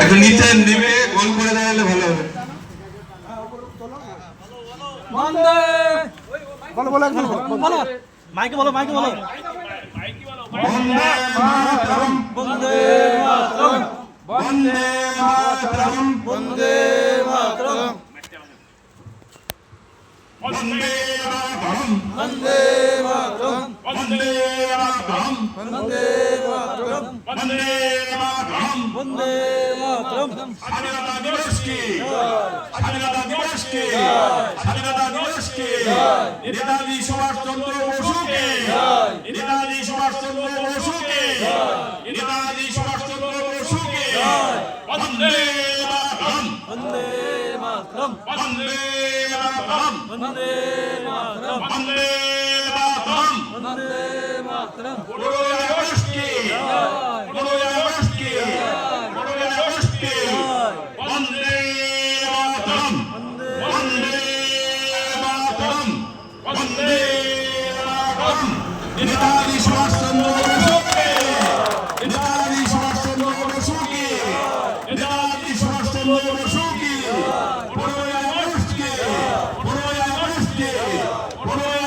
একটু নিচে নেমে গোল করে দাঁড়ালে ভালো হবে। বলো বলো বলো। মাইকে বলো মাইকে বলো। বন্দে মাতরম। বন্দে মাতরম। বন্দে মাতরম। বন্দে মাতরম। বন্দে মাতরম। বন্দে মাতরম। বন্দে মাতরম। বন্দে মাতরম। বন্দে মাতরম বন্দে মাতরম। স্বাধীনতা দিবস কি? স্বাধীনতা দিবস কি? স্বাধীনতা দিবস কি? নেতাজি সুভাষচন্দ্র বসুকে নেতাজি সুভাষচন্দ্র বসুকে নেতাজি সুভাষচন্দ্র বসুকে বন্দে মাতরম। বন্দে মাতরম। বন্দে মাতরম। বন্দে মাতরম। বন্দে মাতরম। বন্দে মাতরম। মাতরম বন্দে মাতরম। নেতাজি সুভাষচন্দ্র বসু নেতাজি সুভাষচন্দ্র বসু কি নেতাজি সুভাষচন্দ্র বসু কি পনেরোই আগস্টকে পনেরোই আগস্টকে, পনেরোই